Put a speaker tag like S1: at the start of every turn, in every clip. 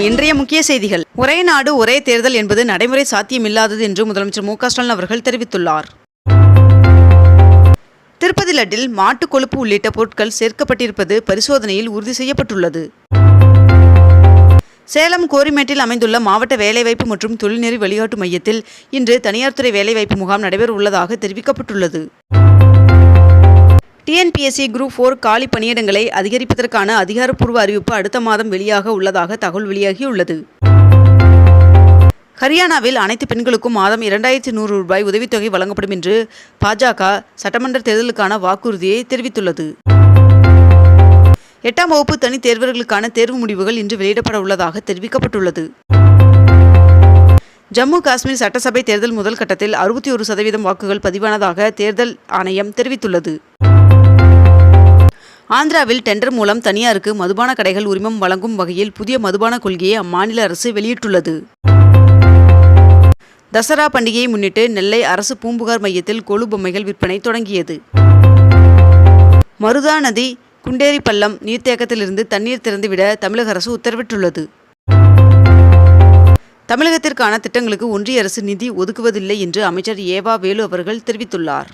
S1: வணக்கம் இன்றைய முக்கிய செய்திகள் ஒரே நாடு ஒரே தேர்தல் என்பது நடைமுறை சாத்தியமில்லாதது என்று முதலமைச்சர் மு ஸ்டாலின் அவர்கள் தெரிவித்துள்ளார் திருப்பதி லட்டில் மாட்டு கொழுப்பு உள்ளிட்ட பொருட்கள் சேர்க்கப்பட்டிருப்பது பரிசோதனையில் உறுதி செய்யப்பட்டுள்ளது சேலம் கோரிமேட்டில் அமைந்துள்ள மாவட்ட வேலைவாய்ப்பு மற்றும் தொழில்நெறி வழிகாட்டு மையத்தில் இன்று தனியார் துறை வேலைவாய்ப்பு முகாம் நடைபெற உள்ளதாக தெரிவிக்கப்பட்டுள்ளது டிஎன்பிஎஸ்சி குரூப் ஃபோர் காலி பணியிடங்களை அதிகரிப்பதற்கான அதிகாரப்பூர்வ அறிவிப்பு அடுத்த மாதம் வெளியாக உள்ளதாக தகவல் வெளியாகியுள்ளது ஹரியானாவில் அனைத்து பெண்களுக்கும் மாதம் இரண்டாயிரத்தி நூறு ரூபாய் உதவித்தொகை வழங்கப்படும் என்று பாஜக சட்டமன்ற தேர்தலுக்கான வாக்குறுதியை தெரிவித்துள்ளது எட்டாம் வகுப்பு தனி தேர்வர்களுக்கான தேர்வு முடிவுகள் இன்று வெளியிடப்பட உள்ளதாக தெரிவிக்கப்பட்டுள்ளது ஜம்மு காஷ்மீர் சட்டசபை தேர்தல் முதல் கட்டத்தில் அறுபத்தி ஒரு சதவீதம் வாக்குகள் பதிவானதாக தேர்தல் ஆணையம் தெரிவித்துள்ளது ஆந்திராவில் டெண்டர் மூலம் தனியாருக்கு மதுபான கடைகள் உரிமம் வழங்கும் வகையில் புதிய மதுபான கொள்கையை அம்மாநில அரசு வெளியிட்டுள்ளது தசரா பண்டிகையை முன்னிட்டு நெல்லை அரசு பூம்புகார் மையத்தில் கொழு பொம்மைகள் விற்பனை தொடங்கியது மருதா நதி குண்டேரி பள்ளம் நீர்த்தேக்கத்திலிருந்து தண்ணீர் திறந்துவிட தமிழக அரசு உத்தரவிட்டுள்ளது தமிழகத்திற்கான திட்டங்களுக்கு ஒன்றிய அரசு நிதி ஒதுக்குவதில்லை என்று அமைச்சர் ஏவா வேலு அவர்கள் தெரிவித்துள்ளார்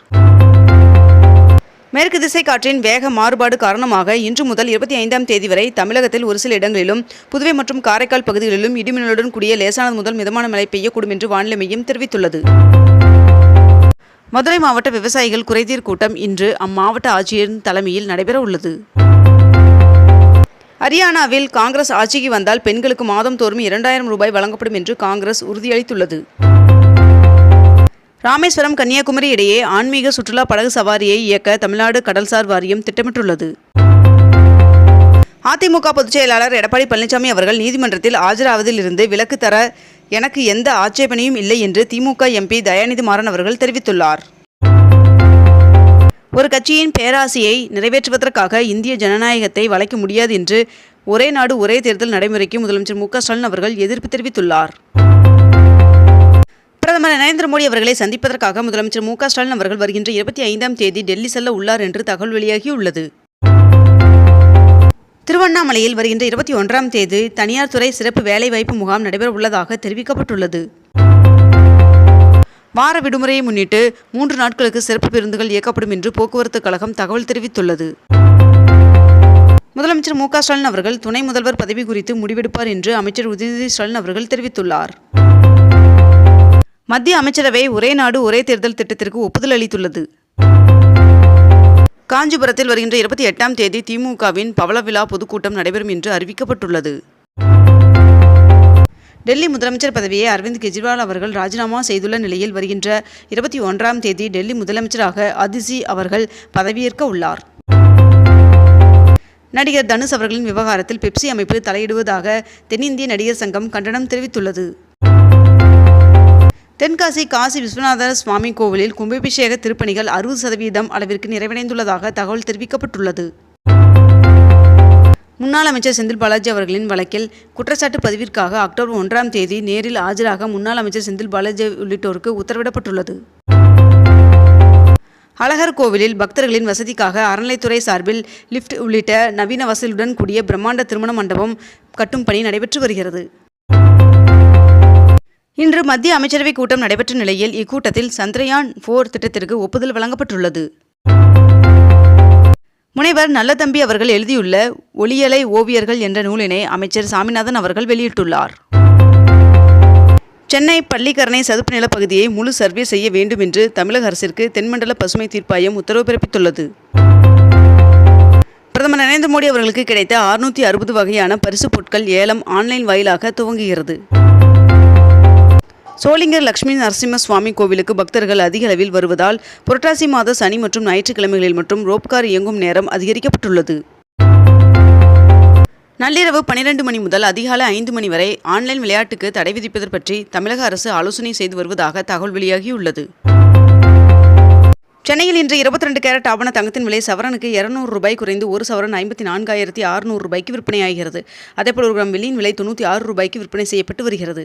S1: மேற்கு திசை காற்றின் வேக மாறுபாடு காரணமாக இன்று முதல் இருபத்தி ஐந்தாம் தேதி வரை தமிழகத்தில் ஒரு சில இடங்களிலும் புதுவை மற்றும் காரைக்கால் பகுதிகளிலும் இடிமின்னலுடன் கூடிய லேசானது முதல் மிதமான மழை பெய்யக்கூடும் என்று வானிலை மையம் தெரிவித்துள்ளது மதுரை மாவட்ட விவசாயிகள் குறைதீர் கூட்டம் இன்று அம்மாவட்ட ஆட்சியரின் தலைமையில் நடைபெற உள்ளது ஹரியானாவில் காங்கிரஸ் ஆட்சிக்கு வந்தால் பெண்களுக்கு மாதம் தோறும் இரண்டாயிரம் ரூபாய் வழங்கப்படும் என்று காங்கிரஸ் உறுதியளித்துள்ளது ராமேஸ்வரம் கன்னியாகுமரி இடையே ஆன்மீக சுற்றுலா படகு சவாரியை இயக்க தமிழ்நாடு கடல்சார் வாரியம் திட்டமிட்டுள்ளது அதிமுக பொதுச்செயலாளர் எடப்பாடி பழனிசாமி அவர்கள் நீதிமன்றத்தில் ஆஜராவதில் இருந்து விலக்கு தர எனக்கு எந்த ஆட்சேபனையும் இல்லை என்று திமுக எம்பி தயாநிதி மாறன் அவர்கள் தெரிவித்துள்ளார் ஒரு கட்சியின் பேராசையை நிறைவேற்றுவதற்காக இந்திய ஜனநாயகத்தை வளைக்க முடியாது என்று ஒரே நாடு ஒரே தேர்தல் நடைமுறைக்கு முதலமைச்சர் மு ஸ்டாலின் அவர்கள் எதிர்ப்பு தெரிவித்துள்ளார் பிரதமர் நரேந்திர மோடி அவர்களை சந்திப்பதற்காக முதலமைச்சர் மு ஸ்டாலின் அவர்கள் வருகின்ற இருபத்தி ஐந்தாம் தேதி டெல்லி செல்ல உள்ளார் என்று தகவல் வெளியாகியுள்ளது திருவண்ணாமலையில் வருகின்ற இருபத்தி ஒன்றாம் தேதி தனியார் துறை சிறப்பு வேலைவாய்ப்பு முகாம் நடைபெற உள்ளதாக தெரிவிக்கப்பட்டுள்ளது வார விடுமுறையை முன்னிட்டு மூன்று நாட்களுக்கு சிறப்பு பேருந்துகள் இயக்கப்படும் என்று போக்குவரத்து கழகம் தகவல் தெரிவித்துள்ளது முதலமைச்சர் மு ஸ்டாலின் அவர்கள் துணை முதல்வர் பதவி குறித்து முடிவெடுப்பார் என்று அமைச்சர் உதயநிதி ஸ்டாலின் அவர்கள் தெரிவித்துள்ளார் மத்திய அமைச்சரவை ஒரே நாடு ஒரே தேர்தல் திட்டத்திற்கு ஒப்புதல் அளித்துள்ளது காஞ்சிபுரத்தில் வருகின்ற இருபத்தி எட்டாம் தேதி திமுகவின் பவள விழா பொதுக்கூட்டம் நடைபெறும் என்று அறிவிக்கப்பட்டுள்ளது டெல்லி முதலமைச்சர் பதவியை அரவிந்த் கெஜ்ரிவால் அவர்கள் ராஜினாமா செய்துள்ள நிலையில் வருகின்ற இருபத்தி ஒன்றாம் தேதி டெல்லி முதலமைச்சராக அதிசி அவர்கள் பதவியேற்க உள்ளார் நடிகர் தனுஷ் அவர்களின் விவகாரத்தில் பெப்சி அமைப்பு தலையிடுவதாக தென்னிந்திய நடிகர் சங்கம் கண்டனம் தெரிவித்துள்ளது தென்காசி காசி விஸ்வநாதர் சுவாமி கோவிலில் கும்பாபிஷேக திருப்பணிகள் அறுபது சதவீதம் அளவிற்கு நிறைவடைந்துள்ளதாக தகவல் தெரிவிக்கப்பட்டுள்ளது முன்னாள் அமைச்சர் செந்தில் பாலாஜி அவர்களின் வழக்கில் குற்றச்சாட்டு பதிவிற்காக அக்டோபர் ஒன்றாம் தேதி நேரில் ஆஜராக முன்னாள் அமைச்சர் செந்தில் பாலாஜி உள்ளிட்டோருக்கு உத்தரவிடப்பட்டுள்ளது அழகர் கோவிலில் பக்தர்களின் வசதிக்காக அறநிலைத்துறை சார்பில் லிஃப்ட் உள்ளிட்ட நவீன வசதியுடன் கூடிய பிரம்மாண்ட திருமண மண்டபம் கட்டும் பணி நடைபெற்று வருகிறது இன்று மத்திய அமைச்சரவைக் கூட்டம் நடைபெற்ற நிலையில் இக்கூட்டத்தில் சந்திரயான் போர் திட்டத்திற்கு ஒப்புதல் வழங்கப்பட்டுள்ளது முனைவர் நல்லதம்பி அவர்கள் எழுதியுள்ள ஒளியலை ஓவியர்கள் என்ற நூலினை அமைச்சர் சாமிநாதன் அவர்கள் வெளியிட்டுள்ளார் சென்னை பள்ளிக்கரணை சதுப்பு நிலப்பகுதியை முழு சர்வே செய்ய வேண்டும் என்று தமிழக அரசிற்கு தென்மண்டல பசுமை தீர்ப்பாயம் உத்தரவு பிறப்பித்துள்ளது பிரதமர் நரேந்திர மோடி அவர்களுக்கு கிடைத்த அறுநூற்றி அறுபது வகையான பரிசுப் பொருட்கள் ஏலம் ஆன்லைன் வாயிலாக துவங்குகிறது சோளிங்கர் லட்சுமி நரசிம்ம சுவாமி கோவிலுக்கு பக்தர்கள் அதிக அளவில் வருவதால் புரட்டாசி மாத சனி மற்றும் ஞாயிற்றுக்கிழமைகளில் மற்றும் ரோப்கார் இயங்கும் நேரம் அதிகரிக்கப்பட்டுள்ளது நள்ளிரவு பனிரெண்டு மணி முதல் அதிகாலை ஐந்து மணி வரை ஆன்லைன் விளையாட்டுக்கு தடை விதிப்பது பற்றி தமிழக அரசு ஆலோசனை செய்து வருவதாக தகவல் வெளியாகியுள்ளது சென்னையில் இன்று இருபத்தி ரெண்டு கேரட் ஆவண தங்கத்தின் விலை சவரனுக்கு இருநூறு ரூபாய் குறைந்து ஒரு சவரன் ஐம்பத்தி நான்காயிரத்தி அறுநூறு ரூபாய்க்கு விற்பனையாகிறது அதேபோல் ஒரு கிராம் வெள்ளியின் விலை தொண்ணூற்றி ஆறு ரூபாய்க்கு விற்பனை செய்யப்பட்டு வருகிறது